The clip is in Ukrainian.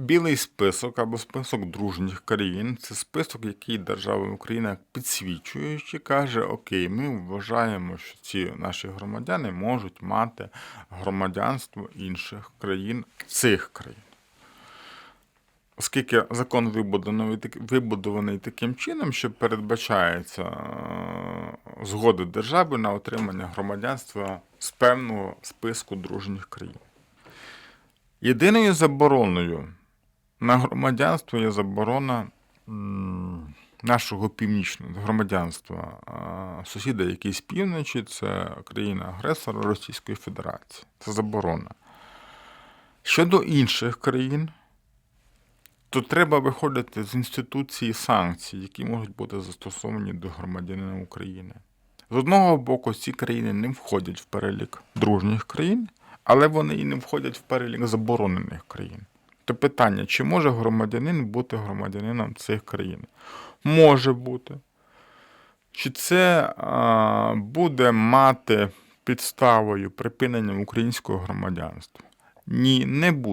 Білий список або список дружніх країн це список, який держава Україна підсвічуючи, каже: Окей, ми вважаємо, що ці наші громадяни можуть мати громадянство інших країн цих країн. Оскільки закон вибудований, таким чином, що передбачається е, згода держави на отримання громадянства з певного списку дружніх країн. Єдиною забороною на громадянство є заборона нашого північного громадянства сусіда, який з півночі, це країна-агресора Російської Федерації. Це заборона. Щодо інших країн, то треба виходити з інституції санкцій, які можуть бути застосовані до громадянина України. З одного боку, ці країни не входять в перелік дружніх країн, але вони і не входять в перелік заборонених країн. То питання, чи може громадянин бути громадянином цих країн? Може бути. Чи це а, буде мати підставою припинення українського громадянства? Ні, не буде